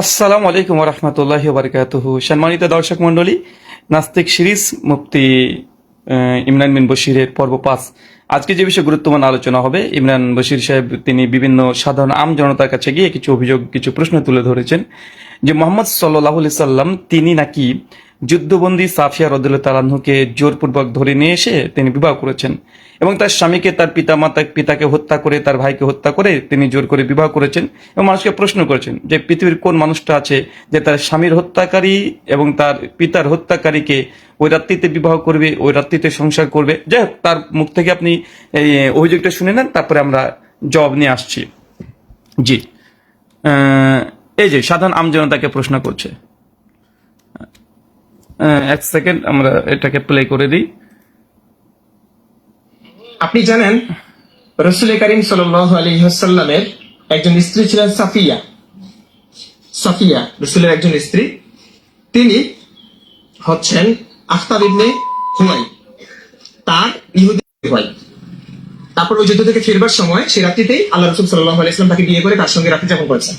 আসসালামু আলাইকুম রহমতুল্লাহ বারকাতুহু। সম্মানিত দর্শক মণ্ডলী, নাস্তিক সিরিজ মুফতি ইমরান বিন বশিরের পর্ব পাঁচ। আজকে যে বিষয়ে গুরুত্বপূর্ণ আলোচনা হবে, ইমরান বশির সাহেব তিনি বিভিন্ন সাধারণ আম জনতার কাছে গিয়ে কিছু অভিযোগ, কিছু প্রশ্ন তুলে ধরেছেন যে মোহাম্মদ সাল্লাহ সাল্লাম তিনি নাকি যুদ্ধবন্দী সাফিয়া রদুল্লাহ তালাহুকে জোরপূর্বক ধরে নিয়ে এসে তিনি বিবাহ করেছেন। এবং তার স্বামীকে, তার পিতা মাতা, পিতাকে হত্যা করে, তার ভাইকে হত্যা করে তিনি জোর করে বিবাহ করেছেন এবং মানুষকে প্রশ্ন করেছেন যে, পৃথিবীর কোন মানুষটা আছে যে তার স্বামীর হত্যাকারী এবং তার পিতার হত্যাকারীকে ওই রাত্রিতে বিবাহ করবে, ওই রাত্রিতে সংসার করবে? যাই হোক, তার মুখ থেকে আপনি এই অভিযোগটা শুনে নেন, তারপরে আমরা জবাব নিয়ে আসছি। জি। এই যে, সাধারণ আমজনতাকে প্রশ্ন করছে। এক সেকেন্ড আমরা এটাকে প্লে করে দিই। আপনি জানেন, রসুল করিম সাল্লামের একজন স্ত্রী ছিলেন সাফিয়া। সাফিয়া, রসুলের একজন স্ত্রী। তিনি হচ্ছেন আখতাব ইবনে হুমাই, তার ইহুদি ভাই। তারপর ওই যুদ্ধ থেকে ফিরবার সময় সে রাত্রিতেই আল্লাহ রসুল সাল্লাহ আলাইসলাম তাকে বিয়ে করে তার সঙ্গে রাত্রি যাপন করেছেন।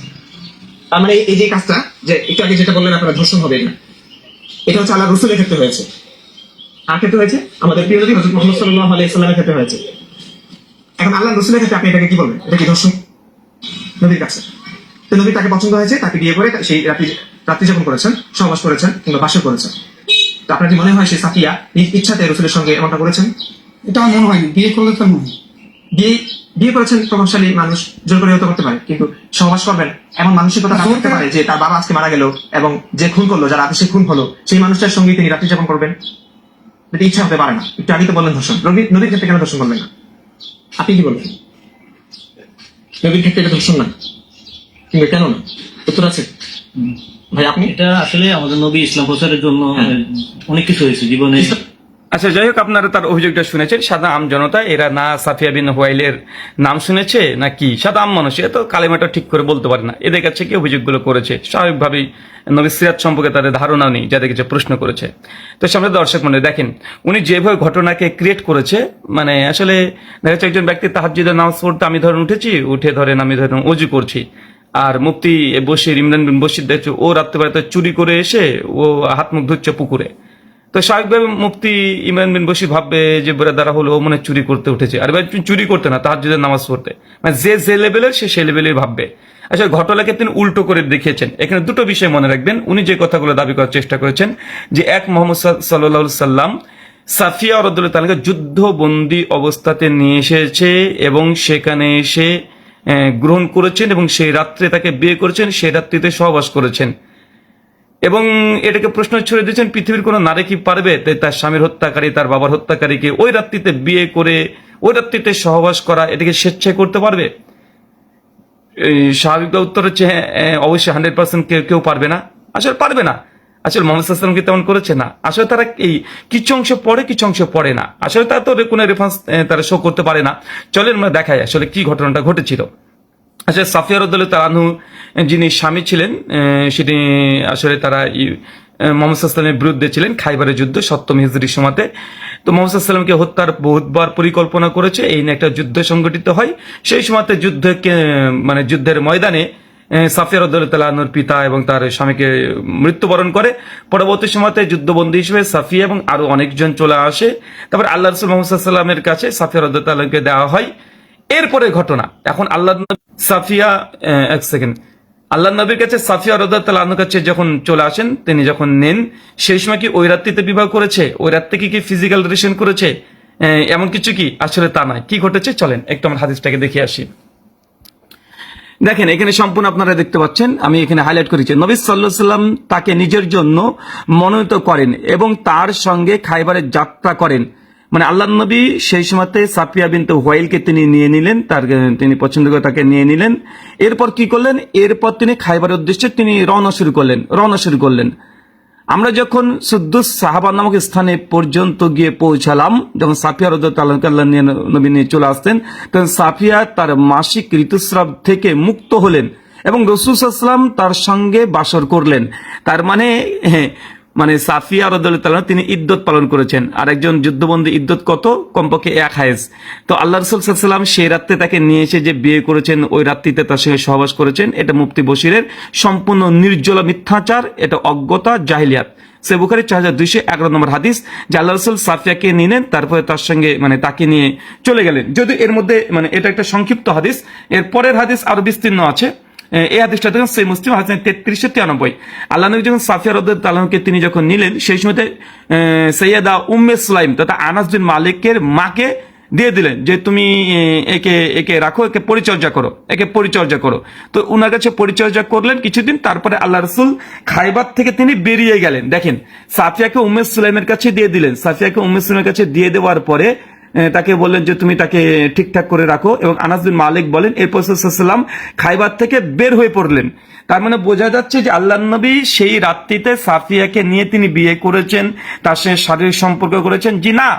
তার মানে এই যে কাজটা, যে একটু আগে যেটা বললেন, আপনারা ধর্ষণ হবে না। এটা হচ্ছে আল্লাহ রসুলের ক্ষেত্রে হয়েছে। কার ক্ষেত্রে হয়েছে? আমাদের প্রিয় নবী হজরত মোহাম্মদ সাল্লাহ আলাইসাল্লামের ক্ষেত্রে হয়েছে। এখন আল্লাহ রসুলের ক্ষেত্রে আপনি এটাকে কি বলবেন? এটা কি ধর্ষণ? নবীর কাছে। তো নবী তাকে পছন্দ হয়েছে তাকে বিয়ে করে সেই রাত্রি রাত্রি যাপন করেছেন সহবাস করেছেন কিংবা বাসর করেছেন। তো আপনার কি মনে হয় সেই সাফিয়া নিজ ইচ্ছাতে রসুলের সঙ্গে এমনটা করেছেন? এটা আমার মনে হয়নি বিয়ে করলে তো নয় বিয়ে বিয়ে করেছেন প্রভাবশালী মানুষ জোর করে হতে করতে পারে কিন্তু সহবাস করবেন এমন মানসিকতা তার থাকতে পারে যে তার বাবা আজকে মারা গেল এবং যে খুন করল যার আদেশে খুন হলো সেই মানুষটার সঙ্গে তিনি রাত্রি যাপন করবেন? এটা ইচ্ছা হতে পারে না? একটু আগে তো বললেন ধর্ষণ। নবী নবীর ক্ষেত্রে কেন ধর্ষণ করবেন না? আপনি কি বলবেন? নবীর ক্ষেত্রে এটা ধর্ষণ না? কিন্তু কেন না? উত্তর আছে। ভাই আপনি? এটা আসলে আমাদের নবী ইসলাম প্রচারের জন্য হ্যাঁ। অনেক কিছু হয়েছে জীবনে। আচ্ছা যাই হোক, আপনারা তার অভিযোগটা শুনেছেন। সাদা আম জনতা, এরা না সাফিয়া বিন হোয়াইলের নাম শুনেছে না কি সাদা আম মানুষ? এ তো কালেমাটা ঠিক করে বলতে পারে না। এদের কাছে কি অভিযোগগুলো করেছে? স্বাভাবিকভাবেই নবী সিরাত সম্পর্কে তাদের ধারণা নেই, যাদের কাছে প্রশ্ন করেছে। তো সামনে দর্শক মনে দেখেন, উনি যেভাবে ঘটনাকে ক্রিয়েট করেছে মানে আসলে দেখা যাচ্ছে একজন ব্যক্তি তাহাজ্জুদের নামাজ পড়তে, আমি ধরেন উঠেছি, উঠে ধরেন আমি ধরেন অজু করছি। আর মুফতি বসির ইমরান বিন বসির দেখছ, ও রাত্রেবেলাতে চুরি করে এসে ও হাত মুখ ধুচ্ছে পুকুরে। তো স্বাভাবিকভাবে মুফতি ইমরান বিন বসি ভাববে যে দ্বারা হলো মনে চুরি করতে উঠেছে। আর ভাই চুরি করতে না তার যদি নামাজ পড়তে। মানে যে যে লেভেলের, সে সে লেভেলের ভাববে। আচ্ছা ঘটনাকে তিনি উল্টো করে দেখিয়েছেন। এখানে দুটো বিষয় মনে রাখবেন। উনি যে কথাগুলো দাবি করার চেষ্টা করেছেন, যে এক মোহাম্মদ সাল্লাহ সাল্লাম সাফিয়া রদুল্লাহ তালাকে যুদ্ধবন্দী অবস্থাতে নিয়ে এসেছে এবং সেখানে এসে গ্রহণ করেছেন এবং সেই রাত্রে তাকে বিয়ে করেছেন, সেই রাত্রিতে সহবাস করেছেন। এবং এটাকে প্রশ্ন ছড়ে দিয়েছেন পৃথিবীর কোনো নারী কি পারবে? তার স্বামীর হত্যাকারী তার বাবার হত্যাকারীকে ওই রাত্রিতে বিয়ে করে ওই রাত্রিতে সহবাস করা এটাকে স্বেচ্ছায় করতে পারবে? স্বাভাবিক উত্তর হচ্ছে হ্যাঁ, অবশ্যই হান্ড্রেড পার্সেন্ট কেউ কেউ পারবে না। আসলে পারবে না। আসলে মোহাম্মদ সাল্লাম কি তেমন করেছে না। আসলে তারা এই কিছু অংশ পড়ে কিছু অংশ পড়ে না। আসলে তারা তো কোনো রেফারেন্স তারা শো করতে পারে না। চলেন আমরা দেখাই আসলে কি ঘটনাটা ঘটেছিল। আচ্ছা সাফিয়া রদুল্লাহ তালানহু যিনি স্বামী ছিলেন সেটি আসলে তারা মোহাম্মদ সাল্লামের বিরুদ্ধে ছিলেন খাইবারের যুদ্ধ সপ্তম হিজরির সময়তে তো মোহাম্মদ সাল্লামকে হত্যার বহুতবার পরিকল্পনা করেছে এই নিয়ে একটা যুদ্ধ সংগঠিত হয়। সেই সময়তে যুদ্ধকে মানে যুদ্ধের ময়দানে আহ, সাফিয়া রদুল্লাহ তালাহুর পিতা এবং তার স্বামীকে মৃত্যুবরণ করে। পরবর্তী সময়তে যুদ্ধবন্দী হিসেবে সাফিয়া এবং আরও অনেকজন চলে আসে। তারপর আল্লাহ রসুল মোহাম্মদ সাল্লামের কাছে সাফিয়া তালাহকে দেওয়া হয়। এরপরে ঘটনা। এখন আল্লাহ সাফিয়া এক সেকেন্ড আল্লাহ নবীর কাছে সাফিয়া রদার কাছে যখন চলে আসেন, তিনি যখন নেন, সেই সময় কি ওই রাত্রিতে বিবাহ করেছে? ওই রাত্রে কি কি ফিজিক্যাল রিলেশন করেছে? এমন কিছু কি? আসলে তা নয়। কি ঘটেছে? চলেন, একটু আমার হাদিসটাকে দেখে আসি। দেখেন, এখানে সম্পূর্ণ আপনারা দেখতে পাচ্ছেন, আমি এখানে হাইলাইট করেছি। নবী সাল্লাহ সাল্লাম তাকে নিজের জন্য মনোনীত করেন এবং তার সঙ্গে খাইবারের যাত্রা করেন। মানে আল্লাহ নবী সেই সময়তে সাফিয়া বিনতে হোয়াইলকে তিনি নিয়ে নিলেন তার তিনি পছন্দ করে তাকে নিয়ে নিলেন। এরপর কি করলেন? এরপর তিনি খাইবারের উদ্দেশ্যে তিনি রওনা শুরু করলেন রওনা শুরু করলেন। আমরা যখন সুদ্দুস সাহাবা নামক স্থানে পর্যন্ত গিয়ে পৌঁছালাম যখন সাফিয়া রদাল্লাহ নিয়ে নবী নিয়ে চলে আসতেন তখন সাফিয়া তার মাসিক ঋতুস্রাব থেকে মুক্ত হলেন এবং রসুলাম তার সঙ্গে বাসর করলেন। তার মানে হ্যাঁ, মানে সাফিয়া রদুল্লাহ তিনি ইদ্যত পালন করেছেন। আর একজন যুদ্ধবন্দী ইদ্যত কত? কমপক্ষে এক হায়েজ তো আল্লাহ রসুল সাল্লাম সেই রাত্রে তাকে নিয়ে এসে যে বিয়ে করেছেন, ওই রাত্রিতে তার সঙ্গে সহবাস করেছেন, এটা মুফতি বশিরের সম্পূর্ণ নির্জল মিথ্যাচার, এটা অজ্ঞতা, জাহিলিয়াত। সে বুখারি চার হাজার দুইশো এগারো নম্বর হাদিস, যে আল্লাহ রসুল সাফিয়াকে নিলেন তারপরে তার সঙ্গে মানে তাকে নিয়ে চলে গেলেন। যদি এর মধ্যে মানে এটা একটা সংক্ষিপ্ত হাদিস, এর পরের হাদিস আরও বিস্তীর্ণ আছে। এই হাদিসটা দেখুন সেই মুসলিম হাদিস তেত্রিশশো তিরানব্বই, আল্লাহ নবী যখন সাফিয়া রদ তালামকে তিনি যখন নিলেন, সেই সময়তে সৈয়দা উম্মে সুলাইম তথা আনাস বিন মালিকের মাকে দিয়ে দিলেন যে তুমি একে একে রাখো, একে পরিচর্যা করো, একে পরিচর্যা করো। তো ওনার কাছে পরিচর্যা করলেন কিছুদিন, তারপরে আল্লাহ রসুল খাইবার থেকে তিনি বেরিয়ে গেলেন। দেখেন, সাফিয়াকে উমেশ সুলাইমের কাছে দিয়ে দিলেন। সাফিয়াকে উমেশ সুলাইমের কাছে দিয়ে দেওয়ার পরে তাকে বললেন যে তুমি তাকে ঠিকঠাক করে রাখো এবং আনাস বিন মালিক বলেন এরপর সাল্লাম খাইবার থেকে বের হয়ে পড়লেন। তার মানে বোঝা যাচ্ছে যে আল্লাহ নবী সেই রাত্রিতে সাফিয়াকে নিয়ে তিনি বিয়ে করেছেন, তার সঙ্গে শারীরিক সম্পর্ক করেছেন। জি না,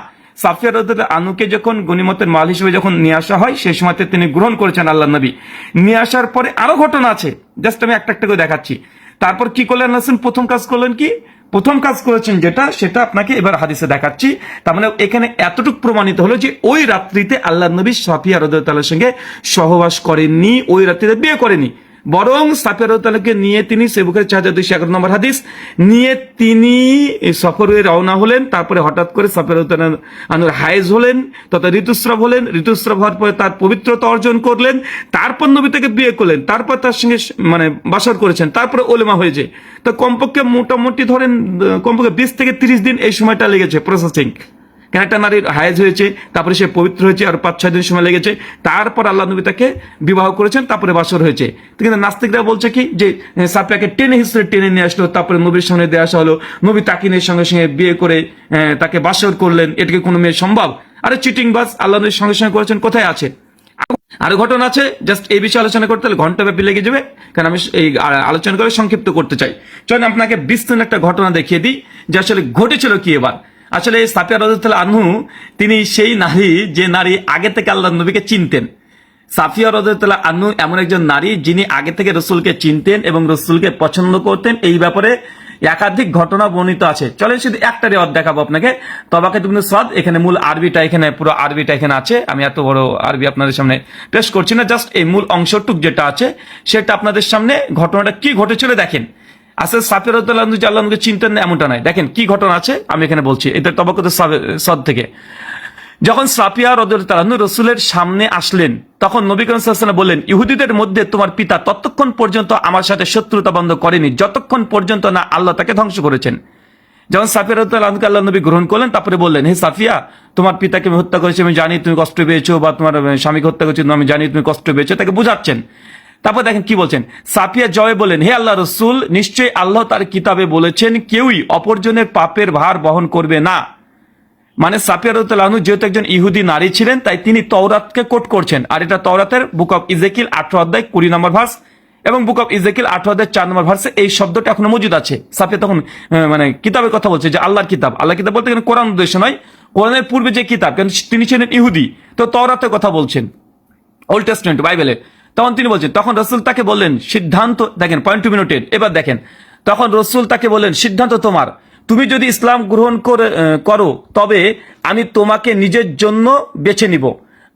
সাফিয়া রদুল্লাহ আনুকে যখন গনিমতের মাল হিসেবে যখন নিয়ে আসা হয়, সেই সময়তে তিনি গ্রহণ করেছেন আল্লাহ নবী। নিয়ে আসার পরে আরও ঘটনা আছে, জাস্ট আমি একটা একটা করে দেখাচ্ছি। তারপর কি করলেন প্রথম কাজ করলেন কি? প্রথম কাজ করেছেন যেটা, সেটা আপনাকে এবার হাদিসে দেখাচ্ছি। তার মানে এখানে এতটুকু প্রমাণিত হলো যে ওই রাত্রিতে আল্লাহ নবী সাফিয়া রদুল্লাহের সঙ্গে সহবাস করেননি, ওই রাত্রিতে বিয়ে করেনি। বরং সাফিয়া রদুল্লাহকে নিয়ে তিনি সেবুকের চার হাজার দুইশো এগারো নম্বর হাদিস, নিয়ে তিনি সফরে রওনা হলেন, তারপরে হঠাৎ করে রদুল্লাহ আনুর হায়েজ হলেন, তথা ঋতুস্রাব হলেন, ঋতুস্রাব হওয়ার পরে তার পবিত্রতা অর্জন করলেন, তারপর নবী থেকে বিয়ে করলেন, তারপর তার সঙ্গে মানে বাসর করেছেন, তারপরে ওলেমা হয়েছে তো কমপক্ষে মোটামুটি ধরেন কমপক্ষে বিশ থেকে তিরিশ দিন এই সময়টা লেগেছে প্রসেসিং কেন একটা নারীর হায়েজ হয়েছে তারপরে সে পবিত্র হয়েছে আর পাঁচ ছয় দিন সময় লেগেছে। তারপর আল্লাহ নবী তাকে বিবাহ করেছেন তারপরে বাসর হয়েছে। কিন্তু নাস্তিকরা বলছে কি যে আহ, সাফিয়াকে টেনে হিসেবে টেনে নিয়ে আসলো তারপরে নবীর সামনে দিয়ে আসা হলো। নবী তাকে নিয়ে সঙ্গে সঙ্গে বিয়ে করে তাকে বাসর করলেন। এটাকে কোনো মেয়ে সম্ভব? আরে চিটিং বাস আল্লাহ নবীর সঙ্গে সঙ্গে করেছেন কোথায় আছে? আরও ঘটনা আছে জাস্ট এই বিষয়ে আলোচনা করতে হলে ঘণ্টা ব্যাপী লেগে যাবে কারণ আমি এই আলোচনা করে সংক্ষিপ্ত করতে চাই। চলেন আপনাকে বিস্তীর্ণ একটা ঘটনা দেখিয়ে দিই যে আসলে ঘটেছিল কি এবার। আসলে সাফিয়া রাজুল আনহু, তিনি সেই নারী যে নারী আগে থেকে আল্লাহ নবীকে চিনতেন। সাফিয়া রদুল্লাহ আনহু এমন একজন নারী যিনি আগে থেকে রসুলকে চিনতেন এবং রসুলকে পছন্দ করতেন। এই ব্যাপারে একাধিক ঘটনা বর্ণিত আছে। চলেন শুধু একটা রেওয়াজ দেখাবো আপনাকে। তবাকে তুমি সদ, এখানে মূল আরবিটা এখানে, পুরো আরবিটা এখানে আছে। আমি এত বড় আরবি আপনাদের সামনে পেশ করছি না, জাস্ট এই মূল অংশটুক যেটা আছে, সেটা আপনাদের সামনে ঘটনাটা কি ঘটেছিল দেখেন। আসলে সাফির আল্লাহকে চিনতেন না, এমনটা নয় দেখেন, কি ঘটনা আছে? আমি এখানে বলছি। এটা তবাকত সদ থেকে। যখন সাফিয়া রদুল্লাহ রসুলের সামনে আসলেন, তখন নবী করিম বললেন, ইহুদিদের মধ্যে তোমার পিতা ততক্ষণ পর্যন্ত আমার সাথে শত্রুতা বন্ধ করেনি, যতক্ষণ পর্যন্ত না আল্লাহ তাকে ধ্বংস করেছেন। যখন সাফিয়া রদুল্লাহকে আল্লাহ নবী গ্রহণ করলেন, তারপরে বললেন, হে সাফিয়া, তোমার পিতাকে আমি হত্যা করেছি, আমি জানি তুমি কষ্ট পেয়েছ বা তোমার স্বামীকে হত্যা করেছ আমি জানি তুমি কষ্ট পেয়েছ, তাকে বুঝাচ্ছেন। তারপর দেখেন কি বলছেন? সাফিয়া জয় বলেন হে আল্লাহ রসুল, নিশ্চয়ই আল্লাহ তার কিতাবে বলেছেন, কেউই অপরজনের পাপের ভার বহন করবে না। মানে সাফিয়া সাফিয়ারুদ্দাহু যেহেতু একজন ইহুদি নারী ছিলেন, তাই তিনি তওরাতকে কোট করছেন। আর এটা তওরাতের বুক অফ ইজেকিল আঠারো অধ্যায় কুড়ি নম্বর ভার্স এবং বুক অফ ইজেকিল আঠারো অধ্যায় চার নম্বর ভার্সে এই শব্দটা এখনও মজুদ আছে। সাফিয়া তখন মানে কিতাবের কথা বলছে যে আল্লাহর কিতাব। আল্লাহ কিতাব বলতে এখানে কোরআন উদ্দেশ্য নয়, কোরআনের পূর্বে যে কিতাব তিনি ছিলেন ইহুদি। তো তওরাতের কথা বলছেন। ওল্ড টেস্টমেন্ট বাইবেলে তখন তিনি বলছেন, তখন রসুল তাকে বললেন, সিদ্ধান্ত দেখেন পয়েন্ট টু মিনিটেড এবার দেখেন, তখন রসুল তাকে বললেন, সিদ্ধান্ত তোমার। তুমি যদি ইসলাম গ্রহণ করে করো, তবে আমি তোমাকে নিজের জন্য বেছে নিব।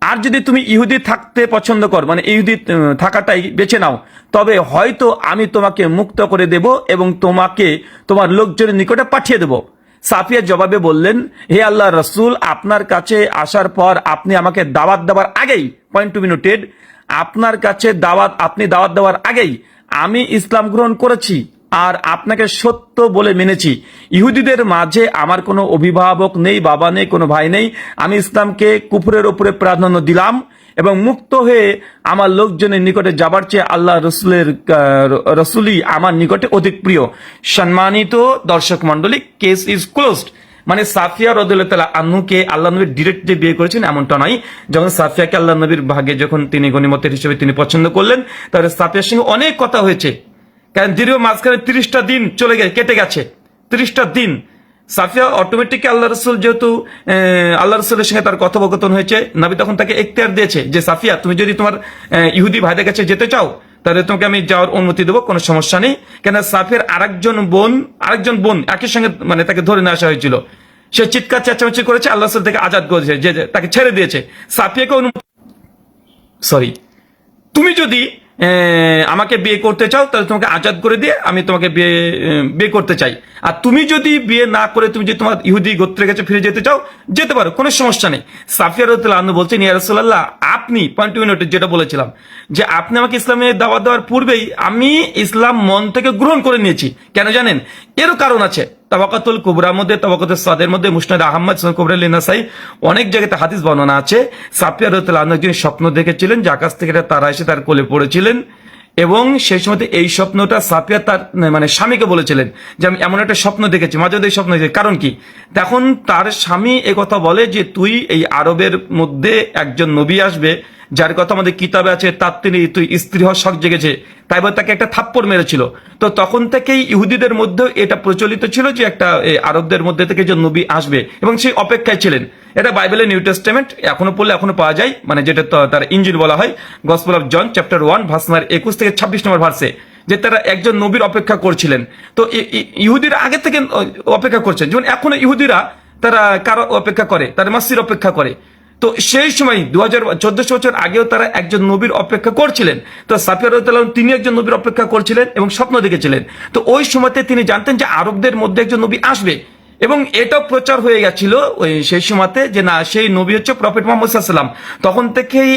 আর যদি তুমি ইহুদি থাকতে পছন্দ কর মানে ইহুদি থাকাটাই বেছে নাও, তবে হয়তো আমি তোমাকে মুক্ত করে দেব এবং তোমাকে, তোমার লোকজনের নিকটে পাঠিয়ে দেব। সাফিয়া জবাবে বললেন, হে আল্লাহ রসুল, আপনার কাছে আসার পর আপনি আমাকে দাওয়াত দেওয়ার আগেই পয়েন্ট টু মিনিটেড আপনার কাছে দাওয়াত, আপনি দাওয়াত দেওয়ার আগেই আমি ইসলাম গ্রহণ করেছি আর আপনাকে সত্য বলে মেনেছি। ইহুদিদের মাঝে আমার কোনো অভিভাবক নেই, বাবা নেই, কোনো ভাই নেই। আমি ইসলামকে কুফুরের উপরে প্রাধান্য দিলাম এবং মুক্ত হয়ে আমার লোকজনের নিকটে যাবার চেয়ে আল্লাহ রসুলের রসুলই আমার নিকটে অধিক প্রিয়। সম্মানিত দর্শক মন্ডলী কেস ইজ ক্লোজড মানে সাফিয়া রদুল্লাহ আন্নুকে আল্লাহ নবীর ডিরেক্ট যে বিয়ে করেছেন এমনটা নয়। যখন সাফিয়াকে আল্লাহ নবীর ভাগে যখন তিনি গণিমতের হিসেবে তিনি পছন্দ করলেন, তাহলে সাফিয়ার সঙ্গে অনেক কথা হয়েছে। কারণ দীর্ঘ মাঝখানে তিরিশটা দিন চলে গেছে কেটে গেছে। তিরিশটা দিন। সাফিয়া অটোমেটিক আল্লাহ রসুল যেহেতু আল্লাহ রসুলের সঙ্গে তার কথোপকথন হয়েছে, নাবি তখন তাকে এখতিয়ার দিয়েছে যে, সাফিয়া, তুমি যদি তোমার ইহুদি ভাইদের কাছে যেতে চাও, তাহলে তোমাকে আমি যাওয়ার অনুমতি দেবো, কোনো সমস্যা নেই। কেন সাফিয়ার আরেকজন বোন আরেকজন বোন একই সঙ্গে মানে তাকে ধরে নিয়ে আসা হয়েছিল। সে চিৎকার চেঁচামেচি করেছে, আল্লাহ রসুল থেকে আজাদ করেছে যে তাকে ছেড়ে দিয়েছে। সাফিয়াকে অনুমতি সরি তুমি যদি আমাকে বিয়ে করতে চাও, তাহলে তোমাকে আজাদ করে দিয়ে আমি তোমাকে বিয়ে বিয়ে করতে চাই। আর তুমি যদি বিয়ে না করে তুমি যদি তোমার ইহুদি গোত্রের কাছে ফিরে যেতে চাও, যেতে পারো, কোনো সমস্যা নেই। সাফিয়া রতুল্লাহ বলছেন ইয়ারসোল্লাহ আপনি পয়েন্ট মিনিট যেটা বলেছিলাম, যে আপনি আমাকে ইসলামের দাওয়াত দেওয়ার পূর্বেই আমি ইসলাম মন থেকে গ্রহণ করে নিয়েছি। কেন জানেন? এরও কারণ আছে। তাবাকাতুল কুবরার মধ্যে তাবাকাতুল সাদের মধ্যে, মুসনাদ আহমদ কুবরা লিনাসাই অনেক জায়গাতে হাদিস বর্ণনা আছে। সাফিয়া রতুল্লাহ একজন স্বপ্ন দেখেছিলেন যে আকাশ থেকে তারা এসে তার কোলে পড়েছিলেন এবং সেই সময় এই স্বপ্নটা সাফিয়া তার মানে স্বামীকে বলেছিলেন যে, আমি এমন একটা স্বপ্ন দেখেছি, মাঝে এই স্বপ্ন দেখেছি। কারণ কি? তখন তার স্বামী কথা বলে যে, তুই এই আরবের মধ্যে একজন নবী আসবে যার কথা আমাদের কিতাবে আছে, তার তিনি তুই স্ত্রী হওয়ার শখ জেগেছে। তাই বলে তাকে একটা থাপ্পড় মেরেছিল। তো তখন থেকেই ইহুদিদের মধ্যে এটা প্রচলিত ছিল যে একটা আরবদের মধ্যে থেকে যে নবী আসবে এবং সেই অপেক্ষায় ছিলেন। এটা বাইবেলের নিউ টেস্টামেন্ট, এখনও পড়লে এখনও পাওয়া যায়। মানে যেটা তার ইঞ্জিন বলা হয়, gospel of John, chapter one ভার্সনার একুশ থেকে ছাব্বিশ নম্বর ভার্সে, যে তারা একজন নবীর অপেক্ষা করছিলেন। তো ইহুদিরা আগে থেকে অপেক্ষা করছেন। যেমন এখনও ইহুদিরা তারা কারও অপেক্ষা করে তারা মাসির অপেক্ষা করে। তো সেই সময় দু হাজার বছর আগেও তারা একজন নবীর অপেক্ষা করছিলেন। তো সাফিয়া রহতাল্লাহ তিনি একজন নবীর অপেক্ষা করছিলেন এবং স্বপ্ন দেখেছিলেন। তো ওই সময়তে তিনি জানতেন যে আরবদের মধ্যে একজন নবী আসবে এবং এটাও প্রচার হয়ে গেছিল ওই সেই সময়তে যে না, সেই নবী হচ্ছে প্রফেট মোহাম্মদ সাল্লাম তখন থেকেই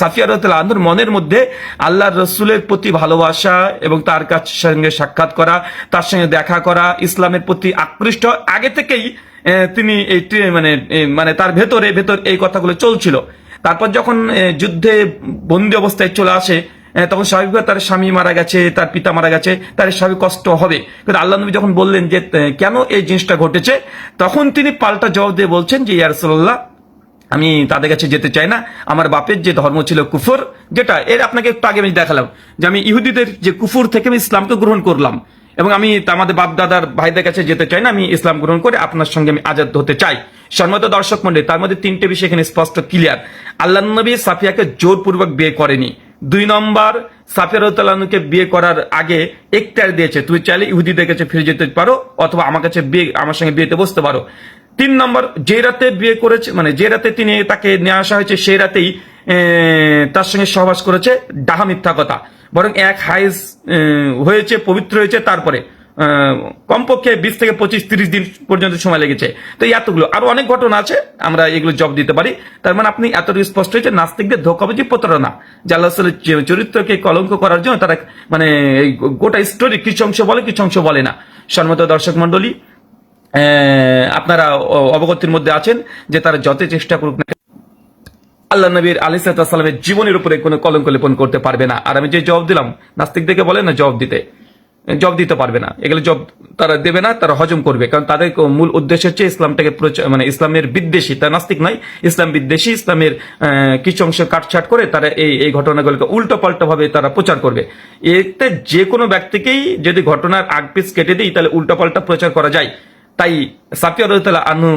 সাফিয়া রহতাল্লাহ আনহুর মনের মধ্যে আল্লাহ রসুলের প্রতি ভালোবাসা এবং তার কাছ সঙ্গে সাক্ষাৎ করা, তার সঙ্গে দেখা করা, ইসলামের প্রতি আকৃষ্ট। আগে থেকেই তিনি এই মানে মানে তার ভেতরে, ভেতর এই কথাগুলো চলছিল। তারপর যখন যুদ্ধে বন্দি অবস্থায় চলে আসে তখন স্বাভাবিকভাবে তার স্বামী মারা গেছে, তার পিতা মারা গেছে, তার স্বাভাবিক কষ্ট হবে। কিন্তু আল্লাহ নবী যখন বললেন যে কেন এই জিনিসটা ঘটেছে, তখন তিনি পাল্টা জবাব দিয়ে বলছেন যে ইয়ারসোল্লাহ আমি তাদের কাছে যেতে চাই না। আমার বাপের যে ধর্ম ছিল কুফর, যেটা, এর আপনাকে একটু আগে আমি দেখালাম, যে আমি ইহুদিদের যে কুফুর থেকে আমি ইসলামকে গ্রহণ করলাম। এবং আমি আমাদের বাপ দাদার ভাইদের কাছে যেতে চাই না, আমি ইসলাম গ্রহণ করে আপনার সঙ্গে আমি আজাদ হতে চাই। সম্মত দর্শক মন্ডলী তার মধ্যে তিনটে বিষয় এখানে স্পষ্ট ক্লিয়ার আল্লাহ নবী সাফিয়াকে জোরপূর্বক বিয়ে করেনি। দুই নম্বর, সাফিয়া রহতালকে বিয়ে করার আগে একটার দিয়েছে, তুমি চাইলে ইহুদিদের কাছে ফিরে যেতে পারো অথবা আমার কাছে বিয়ে, আমার সঙ্গে বিয়েতে বসতে পারো। তিন নম্বর, যে রাতে বিয়ে করেছে মানে যে রাতে তিনি তাকে নিয়ে আসা হয়েছে, সেই রাতেই তার সঙ্গে সহবাস করেছে, ডাহা মিথ্যা কথা। বরং এক হাইজ হয়েছে, পবিত্র হয়েছে, তারপরে কমপক্ষে বিশ থেকে পঁচিশ, তিরিশ দিন পর্যন্ত সময় লেগেছে। তো এই এতগুলো। আরও অনেক ঘটনা আছে, আমরা এগুলো জব দিতে পারি। তার মানে আপনি এতটুকু স্পষ্ট হয়েছে, নাস্তিকদের ধোকাবাজি প্রতারণা। চ- চরিত্রকে কলঙ্ক করার জন্য তারা মানে এই গোটা স্টোরি কিছু অংশ বলে, কিছু অংশ বলে না। সম্মত দর্শক মন্ডলী আপনারা অবগতির মধ্যে আছেন যে তারা যত চেষ্টা করুক না আল্লাহ নবীর আলী সাল্লামের জীবনের উপরে কোনো কলঙ্ক লেপন করতে পারবে না। আর আমি যে জবাব দিলাম নাস্তিক নাস্তিকদেরকে বলে না জবাব দিতে। জব দিতে পারবে না। এগুলো জব তারা দেবে না, তারা হজম করবে। কারণ তাদের মূল উদ্দেশ্য হচ্ছে ইসলামটাকে মানে ইসলামের বিদ্বেষী। তারা নাস্তিক নয়, ইসলাম বিদ্বেষী, ইসলামের কিছু অংশ কাটছাট করে তারা এই এই ঘটনাগুলোকে উল্টো পাল্টা ভাবে তারা প্রচার করবে। এতে যে কোনো ব্যক্তিকেই যদি ঘটনার আগ পিস কেটে দিই, তাহলে উল্টো পাল্টা প্রচার করা যায়। তাই সাফিয়া রহতালা আনু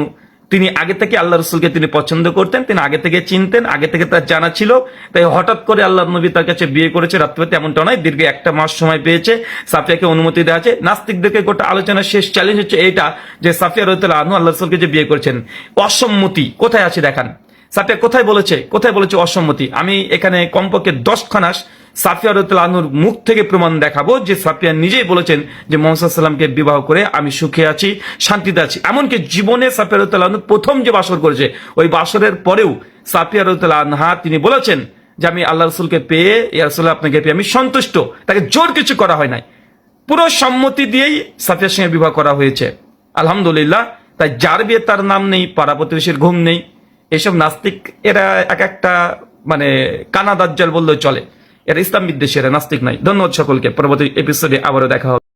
তিনি আগে থেকে আল্লাহ রসুলকে তিনি পছন্দ করতেন, তিনি আগে থেকে চিনতেন, আগে থেকে তার জানা ছিল। তাই হঠাৎ করে আল্লাহ নবী তার কাছে বিয়ে করেছে রাত্রিতে এমনটা নয়, দীর্ঘ একটা মাস সময় পেয়েছে, সাফিয়াকে অনুমতি দেওয়া আছে। নাস্তিকদেরকে গোটা আলোচনার শেষ চ্যালেঞ্জ হচ্ছে এইটা, যে সাফিয়া রহতাল আনু আল্লাহ রসুলকে যে বিয়ে করেছেন। অসম্মতি, কোথায় আছে দেখান? সাফিয়া কোথায় বলেছে? কোথায় বলেছে অসম্মতি? আমি এখানে কমপক্ষে দশখানা সাফিয়া রতুল আনুর মুখ থেকে প্রমাণ দেখাবো যে সাফিয়া নিজেই বলেছেন যে মোহাম্মদ সাল্লামকে বিবাহ করে আমি সুখে আছি, শান্তিতে আছি। এমনকি জীবনে সাফিয়া রতুল আনু প্রথম যে বাসর করেছে, ওই বাসরের পরেও সাফিয়া রতুল আনহা তিনি বলেছেন যে আমি আল্লাহ রসুলকে পেয়ে, ইয়া রসুল্লাহ আপনাকে পেয়ে আমি সন্তুষ্ট। তাকে জোর কিছু করা হয় নাই। পুরো সম্মতি দিয়েই সাফিয়ার সঙ্গে বিবাহ করা হয়েছে। আলহামদুলিল্লাহ, তাই যার বিয়ে তার নাম নেই, পাড়া প্রতিবেশীর ঘুম নেই। এসব নাস্তিক, এরা এক একটা মানে কানা দাজ্জাল বললেও চলে। এরা ইসলাম বিদ্বেষী এরা নাস্তিক নাই। ধন্যবাদ সকলকে। পরবর্তী এপিসোডে আবারও দেখা হবে।